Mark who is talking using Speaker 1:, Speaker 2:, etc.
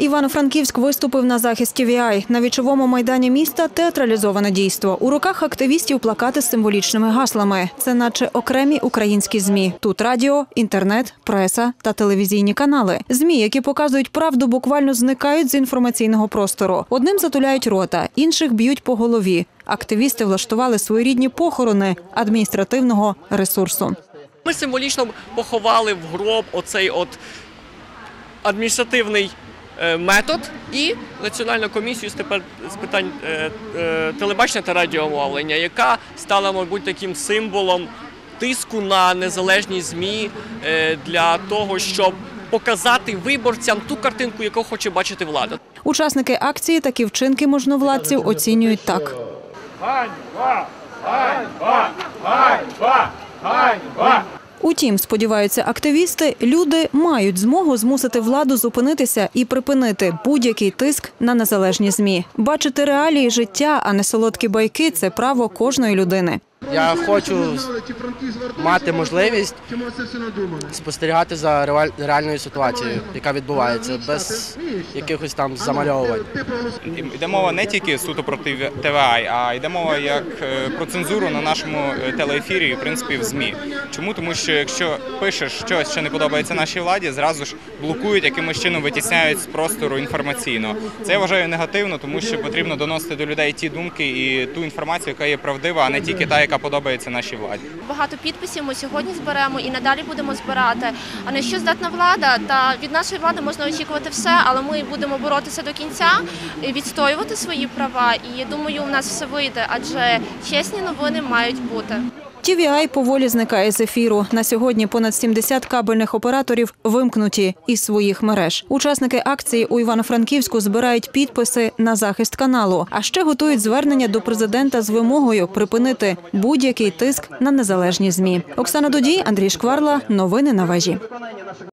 Speaker 1: Івано-Франківськ виступив на захист TVI. На вічовому майдані міста театралізоване дійство. У руках активістів плакати з символічними гаслами. Це наче окремі українські змі. Тут радіо, інтернет, преса та телевізійні канали. Змі, які показують правду, буквально зникають з інформаційного простору. Одним затуляють рота, інших б'ють по голові. Активісти влаштували своєрідні похорони адміністративного ресурсу.
Speaker 2: Ми символічно поховали в гроб оцей от адміністративний метод і Національну комісію з тепер з питань е, е, телебачення та радіомовлення, яка стала, мабуть, таким символом тиску на незалежні ЗМІ е, для того, щоб показати виборцям ту картинку, яку хоче бачити влада.
Speaker 1: Учасники акції такі вчинки можновладців оцінюють так. Утім, сподіваються активісти, люди мають змогу змусити владу зупинитися і припинити будь-який тиск на незалежні змі. Бачити реалії життя, а не солодкі байки це право кожної людини.
Speaker 3: Я хочу мати можливість спостерігати за реаль- реальною ситуацією, яка відбувається, без якихось там замальовувань.
Speaker 4: Йде мова не тільки суто про ТВА, а йде мова як е, про цензуру на нашому е, телеефірі і в принципі в ЗМІ. Чому? Тому що якщо пишеш щось, що не подобається нашій владі, зразу ж блокують, якимось чином витісняють з простору інформаційно. Це я вважаю негативно, тому що потрібно доносити до людей ті думки і ту інформацію, яка є правдива, а не тільки та, яка подобається нашій владі.
Speaker 5: Багато підписів ми сьогодні зберемо і надалі будемо збирати. А на що здатна влада? Та від нашої влади можна очікувати все, але ми будемо боротися до кінця, відстоювати свої права. І я думаю, у нас все вийде, адже чесні новини мають бути.
Speaker 1: TVI поволі зникає з ефіру. На сьогодні понад 70 кабельних операторів вимкнуті із своїх мереж. Учасники акції у Івано-Франківську збирають підписи на захист каналу, а ще готують звернення до президента з вимогою припинити будь-який тиск на незалежні змі. Оксана Дудій, Андрій Шкварла. Новини на вежі.